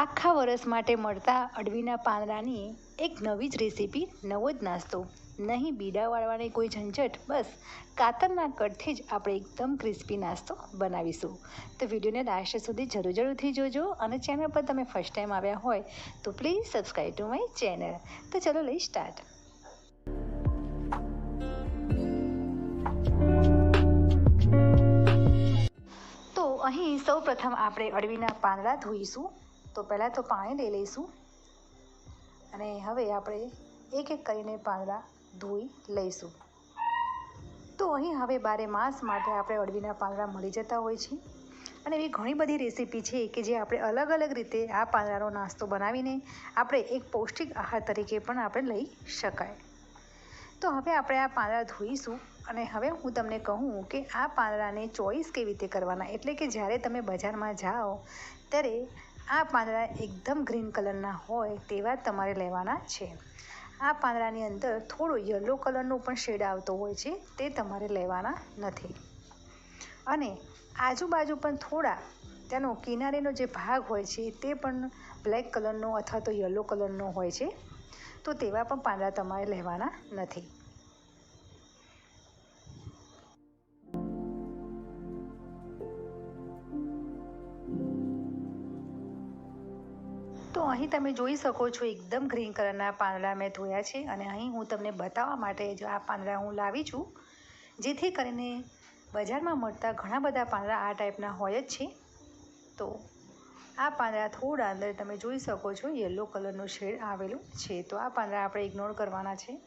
આખા વરસ માટે મળતા અડવીના પાંદડાની એક નવી જ રેસીપી, નવો જ નાસ્તો. નહીં બીડા વાળવાની કોઈ ઝંઝટ, બસ કાતરના કટથી જ આપણે એકદમ ક્રિસ્પી નાસ્તો બનાવીશું. તો વિડીયોને લાસ્ટ સુધી જરૂર જરૂરથી જોજો અને ચેનલ પર તમે ફર્સ્ટ ટાઈમ આવ્યા હોય તો please subscribe to my channel. તો ચલો લઈ સ્ટાર્ટ. તો અહીં સૌ પ્રથમ આપણે અળવીના પાંદડા ધોઈશું. તો પહેલાં તો પાણી લઈ લઈશું. અને હવે આપણે એક એક કરીને પાંદડા ધોઈ લઈશું. તો અહીં હવે બારે માસ માટે આપણે અળવીના પાંદડા મળી જતા હોય છે. અને એવી ઘણી બધી રેસીપી છે કે જે આપણે અલગ અલગ રીતે આ પાંદડાનો નાસ્તો બનાવીને આપણે એક પૌષ્ટિક આહાર તરીકે પણ આપણે લઈ શકાય. તો હવે આપણે આ પાંદડા ધોઈશું અને હવે હું તમને કહું કે આ પાંદડાને ચોઈસ કેવી રીતે કરવાના? એટલે કે જ્યારે તમે બજારમાં જાઓ, ત્યારે આ પાંદડા એકદમ ગ્રીન કલરના હોય તેવા તમારે લેવાના છે. આ પાંદડાની અંદર થોડો યલો કલરનો પણ શેડ આવતો હોય છે, તે તમારે લેવાના નથી. અને આજુબાજુ પણ થોડા, તેનો કિનારેનો જે ભાગ હોય છે, તે પણ બ્લેક કલરનો અથવા તો યલો કલરનો હોય છે, તો તેવા પણ પાંદડા તમારે લેવાના નથી. તો અહીં તમે જોઈ શકો છો એકદમ ગ્રીન કલરના પાંદડા મેં ધોયા છે અને અહીં હું તમને બતાવવા માટે જો આ પાંદડા હું લાવી છું, જેથી કરીને બજારમાં મળતા ઘણા બધા પાંદડા આ ટાઈપના હોય જ છે. તો આ પાંદડા થોડા અંદર તમે જોઈ શકો છો યલો કલરનું શેડ આવેલું છે, તો આ પાંદડા આપણે ઇગ્નોર કરવાના છે.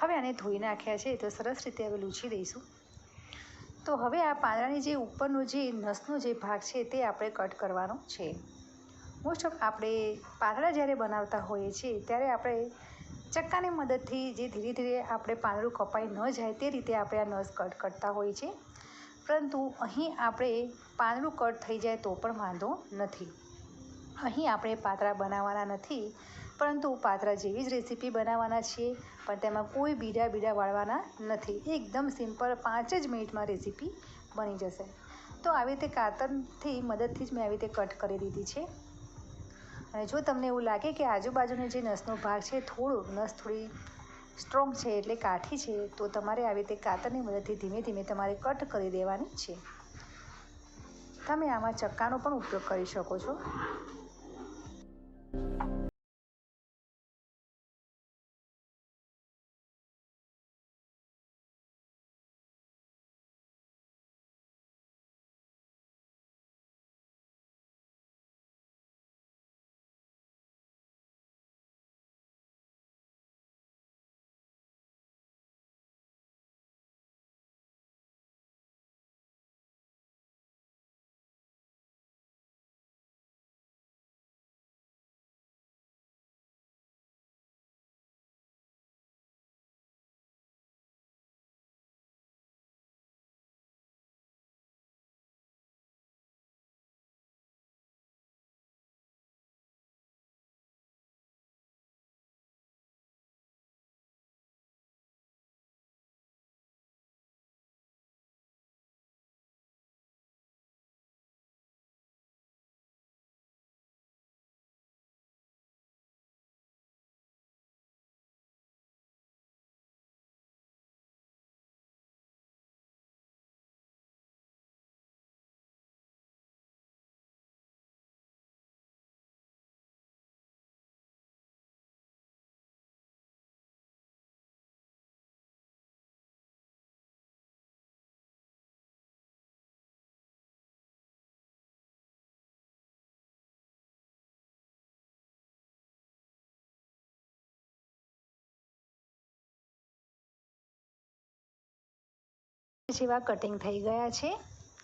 હવે આને ધોઈ નાખ્યા છે તો સરસ રીતે હવે લૂછી દઈશું. તો હવે આ પાંદડાની જે ઉપરનો જે નસનો જે ભાગ છે, તે આપણે કટ કરવાનો છે. મોસ્ટ ઓફ આપણે પાંદડા જ્યારે બનાવતા હોઈએ છીએ, ત્યારે આપણે ચક્કાની મદદથી જે ધીરે ધીરે આપણે પાંદડું કપાઈ ન જાય તે રીતે આપણે આ નસ કટ કરતા હોઈએ છીએ. પરંતુ અહીં આપણે પાંદડું કટ થઈ જાય તો પણ વાંધો નથી. અહીં આપણે પાતરા બનાવવાના નથી, પરંતુ પાતરા જેવી જ રેસીપી બનાવવાના છીએ, પણ તેમાં કોઈ બીડા બીડા વાળવાના નથી. એકદમ સિમ્પલ પાંચ જ મિનિટમાં રેસીપી બની જશે. તો આવી રીતે કાતરથી મદદથી જ મેં આવી રીતે કટ કરી દીધી છે. અને જો તમને એવું લાગે કે આજુબાજુનો જે નસનો ભાગ છે, થોડો નસ થોડી સ્ટ્રોંગ છે એટલે કાઠી છે, તો તમારે આવી રીતે કાતરની મદદથી ધીમે ધીમે તમારે કટ કરી દેવાની છે. તમે આમાં ચક્કાનો પણ ઉપયોગ કરી શકો છો. જેવા કટિંગ થઈ ગયા છે.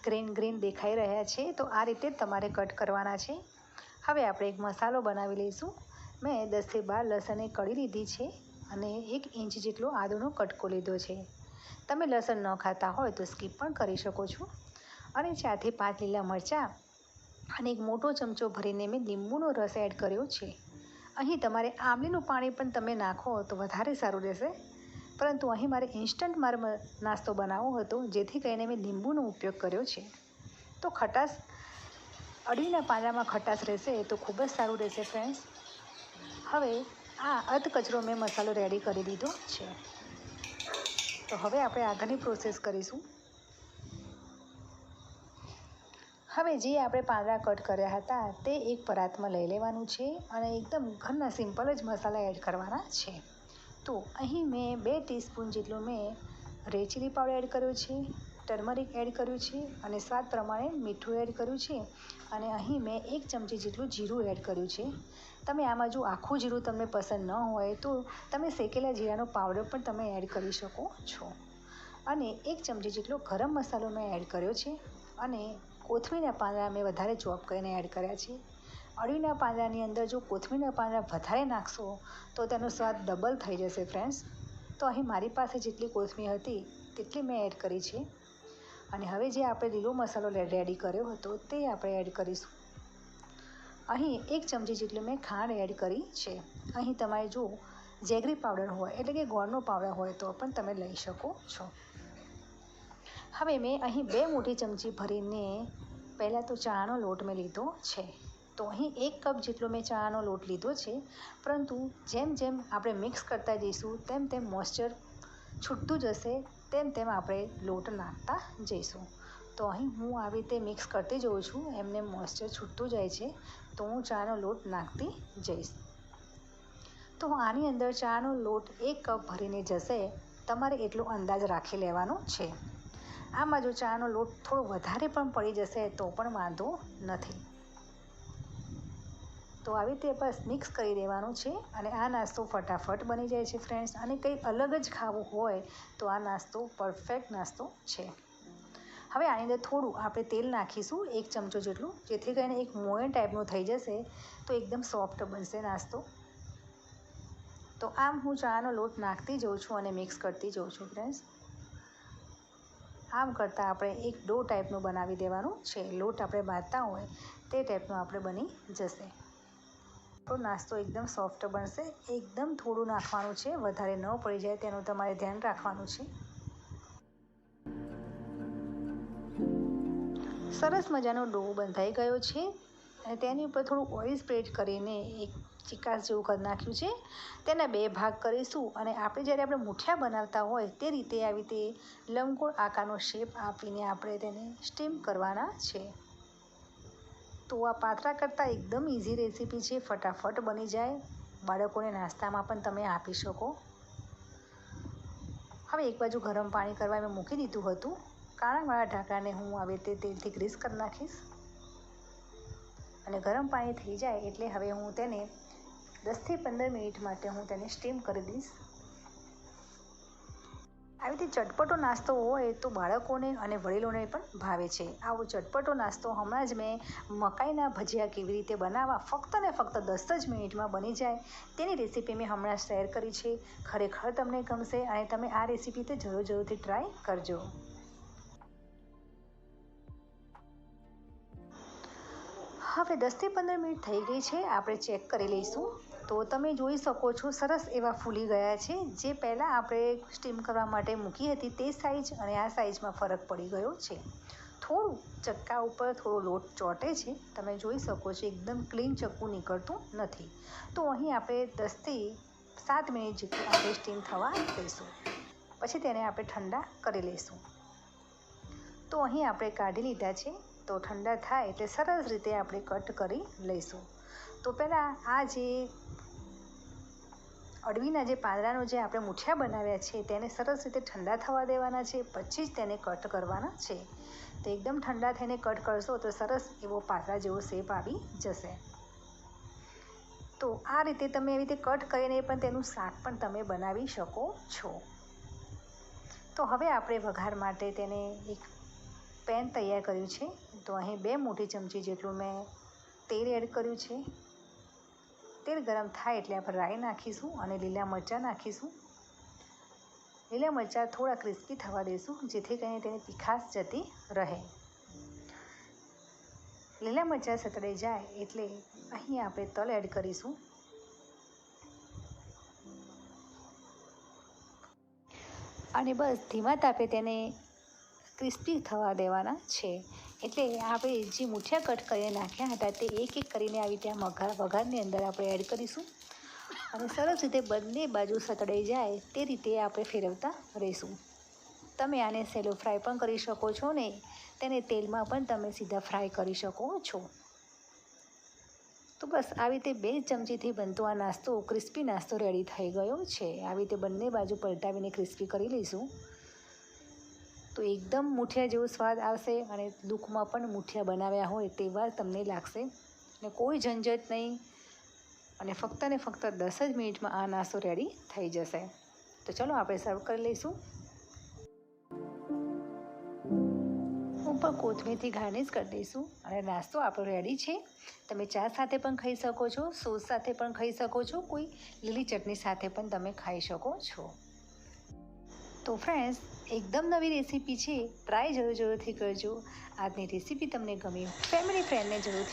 ગ્રીન ગ્રીન દેખાઈ રહ્યા છે. તો આ રીતે તમારે કટ કરવાના છે. હવે આપણે એક મસાલો બનાવી લઈશું. મેં દસથી બાર લસણની કળી લીધી છે અને એક ઇંચ જેટલો આદુનો કટકો લીધો છે. તમે લસણ ન ખાતા હોય તો સ્કીપ પણ કરી શકો છો. અને ચારથી પાંચ લીલા મરચાં અને એક મોટો ચમચો ભરીને મેં લીંબુનો રસ એડ કર્યો છે. અહીં તમારે આંબલીનું પાણી પણ તમે નાખો તો વધારે સારું રહેશે. પરંતુ અહીં મારે ઇન્સ્ટન્ટ મારે નાસ્તો બનાવવો હતો, જેથી કરીને મેં લીંબુનો ઉપયોગ કર્યો છે. તો ખટાશ અળવીના પાંદડામાં ખટાશ રહેશે તો ખૂબ જ સારું રહેશે ફ્રેન્ડ્સ હવે આ અધ કચરો મેં મસાલો રેડી કરી દીધો છે. તો હવે આપણે આગળની પ્રોસેસ કરીશું. હવે જે આપણે પાંદડા કટ કર્યા હતા, તે એક પરાતમાં લઈ લેવાનું છે અને એકદમ ઘરના સિમ્પલ જ મસાલા એડ કરવાના છે. તો અહીં મેં બે ટીસ્પૂન જેટલું મેં રેડ ચીલી પાવડર એડ કર્યો છે ટર્મરિક એડ કર્યું છે અને સ્વાદ પ્રમાણે મીઠું એડ કર્યું છે અને અહીં મેં એક ચમચી જેટલું જીરું એડ કર્યું છે. તમે આમાં જો આખું જીરું તમને પસંદ ન હોય તો તમે શેકેલા જીરાનો પાવડર પણ તમે એડ કરી શકો છો. અને એક ચમચી જેટલો ગરમ મસાલો મેં એડ કર્યો છે અને કોથમીરના પાંદડા મેં વધારે ચોપ કરીને એડ કર્યા છે. અળવીના પાંદડાની અંદર જો કોથમીરના પાંદડા વધારે નાખશો, તો તેનો સ્વાદ ડબલ થઈ જશે ફ્રેન્ડ્સ તો અહીં મારી પાસે જેટલી કોથમીર હતી, તેટલી મેં એડ કરી છે. અને હવે જે આપણે લીલો મસાલો રેડી કર્યો હતો, તે આપણે એડ કરીશું. અહીં એક ચમચી જેટલી મેં ખાંડ એડ કરી છે. અહીં તમારે જો જેગરી પાવડર હોય, એટલે કે ગોળનો પાવડર હોય, તો પણ તમે લઈ શકો છો. હવે મેં અહીં બે મોટી ચમચી ભરીને પહેલાં તો ચાનો લોટ મેં લીધો છે. તો અહીં એક કપ જેટલો મેં ચાનો લોટ લીધો છે. પરંતુ જેમ જેમ આપણે મિક્સ કરતા જઈશું, તેમ તેમ મોઇસ્ચર છૂટતું જશે, તેમ તેમ આપણે લોટ નાખતા જઈશું. તો અહીં હું આવી રીતે મિક્સ કરતી જઉં છું, એમને મોઇસ્ચર છૂટતું જાય છે, તો હું ચાનો લોટ નાખતી જઈશ. તો આની અંદર ચાનો લોટ એક કપ ભરીને જશે, તમારે એટલો અંદાજ રાખી લેવાનો છે. આમાં જો ચાનો લોટ થોડો વધારે પણ પડી જશે, તો પણ વાંધો નથી. તો આવી રીતે બસ મિક્સ કરી દેવાનું છે અને આ નાસ્તો ફટાફટ બની જાય છે ફ્રેન્ડ્સ અને કંઈ અલગ જ ખાવું હોય તો આ નાસ્તો પરફેક્ટ નાસ્તો છે. હવે આની અંદર થોડું આપણે તેલ નાખીશું, એક ચમચો જેટલું, જેથી કરીને એક મોયન ટાઈપનું થઈ જશે તો એકદમ સોફ્ટ બનશે નાસ્તો. તો આમ હું ચાનો લોટ નાખતી જઉં છું અને મિક્સ કરતી જઉં છું ફ્રેન્ડ્સ આમ કરતાં આપણે એક ડો ટાઈપનું બનાવી દેવાનું છે. લોટ આપણે બાંધતા હોય તે ટાઈપનું આપણે બની જશે. તો નાસ્તો એકદમ સોફ્ટ બનશે. એકદમ થોડું નાખવાનું છે, વધારે ન પડી જાય તેનું તમારે ધ્યાન રાખવાનું છે. સરસ મજાનો ડો બંધાઈ ગયો છે અને તેની ઉપર થોડું ઓઇલ સ્પ્રેડ કરીને એક ચિકાસ જેવું કરી નાખ્યું છે. તેના બે ભાગ કરીશું અને આપણે જ્યારે આપણે મૂઠિયા બનાવતા હોય તે રીતે આવી રીતે લંબગોળ આકારનો શેપ આપીને આપણે તેને સ્ટીમ કરવાના છે. તો આ પાતરા કરતાં એકદમ ઇઝી રેસીપી છે, ફટાફટ બની જાય. બાળકોને નાસ્તામાં પણ તમે આપી શકો. હવે એક બાજુ ગરમ પાણી કરવા મેં મૂકી દીધું હતું. કાણાવાળા ઢાંકણાને હું આવી રીતે તેલથી ગ્રીસ કરી નાખીશ. અને ગરમ પાણી થઈ જાય એટલે હવે હું તેને દસથી પંદર મિનિટ માટે હું તેને સ્ટીમ કરી દઈશ. આવી રીતે ચટપટો નાસ્તો હોય તો બાળકોને અને વડીલોને પણ ભાવે છે. આવો ચટપટો નાસ્તો હમણાં જ મેં મકાઈના ભજીયા કેવી રીતે બનાવવા ફક્ત ને ફક્ત દસ જ મિનિટમાં બની જાય તેની રેસીપી મેં હમણાં શેર કરી છે. ખરેખર તમને ગમશે અને તમે આ રેસીપી તો જરૂર જરૂરથી ટ્રાય કરજો. હવે દસથી પંદર મિનિટ થઈ ગઈ છે. આપણે ચેક કરી લઈશું. તો તમે જોઈ શકો છો, સરસ એવા ફૂલી ગયા છે. જે પહેલાં આપણે સ્ટીમ કરવા માટે મૂકી હતી તે સાઇઝ અને આ સાઈઝમાં ફરક પડી ગયો છે. થોડું ચક્કા ઉપર થોડો લોટ ચોંટે છે. તમે જોઈ શકો છો એકદમ ક્લીન ચક્કું નીકળતું નથી. તો અહીં આપણે દસથી સાત મિનિટ જેટલું આપણે સ્ટીમ થવા દઈશું. પછી તેને આપણે ઠંડા કરી લઈશું. તો અહીં આપણે કાઢી લીધા છે. તો ઠંડા થાય એટલે સરસ રીતે આપણે કટ કરી લઈશું. તો પહેલાં આ જે અડવીના જે પાંદડાનો જે આપણે મૂઠિયા બનાવ્યા છે, તેને સરસ રીતે ઠંડા થવા દેવાના છે, પછી જ તેને કટ કરવાના છે. તો એકદમ ઠંડા થઈને કટ કરશો તો સરસ એવો પાતળા જેવો શેપ આવી જશે. તો આ રીતે તમે એવી રીતે કટ કરીને પણ તેનું શાક પણ તમે બનાવી શકો છો. તો હવે આપણે વઘાર માટે તેને એક પેન તૈયાર કર્યું છે. તો અહીં બે મોટી ચમચી જેટલું મેં તેલ એડ કર્યું છે. તેલ ગરમ થાય એટલે આપણે રાઈ નાખીશું અને લીલા મરચાં નાખીશું. લીલા મરચાં થોડા ક્રિસ્પી થવા દઈશું જેથી કરીને તેની તીખાશ જતી રહે. લીલા મરચાં સતળાઈ જાય એટલે અહીં આપણે તલ એડ કરીશું. અને બસ ધીમા તાપે તેને ક્રિસ્પી થવા દેવાના છે. એટલે આપણે જે મૂઠિયા કટ કરીને નાખ્યા હતા તે એક એક કરીને આવી ત્યાં વઘાર વઘારની અંદર આપણે એડ કરીશું. અને સરસ રીતે બંને બાજુ સતડાઈ જાય તે રીતે આપણે ફેરવતા રહીશું. તમે આને સેલો ફ્રાય પણ કરી શકો છો ને તેને તેલમાં પણ તમે સીધા ફ્રાય કરી શકો છો. તો બસ આવી રીતે બે ચમચીથી બનતો આ નાસ્તો, ક્રિસ્પી નાસ્તો રેડી થઈ ગયો છે. આવી રીતે બંને બાજુ પલટાવીને ક્રિસ્પી કરી લઈશું. તો એકદમ મૂઠિયા જેવો સ્વાદ આવશે અને દુઃખમાં પણ મૂઠિયા બનાવ્યા હોય તેવા તમને લાગશે. અને કોઈ ઝંઝટ નહીં. અને ફક્ત ને ફક્ત દસ જ મિનિટમાં આ નાસ્તો રેડી થઈ જશે. તો ચલો આપણે સર્વ કરી લઈશું. ઉપર કોથમીરથી ગાર્નિશ કરી દઈશું અને નાસ્તો આપણો રેડી છે. તમે ચા સાથે પણ ખાઈ શકો છો, સોસ સાથે પણ ખાઈ શકો છો, કોઈ લીલી ચટણી સાથે પણ તમે ખાઈ શકો છો. તો ફ્રેન્ડ્સ એકદમ નવી રેસીપી છે. ટ્રાય જરૂર, જરૂરથી કરજો. આજની રેસીપી તમને ગમી ફેમિલી ફ્રેન્ડને જરૂરથી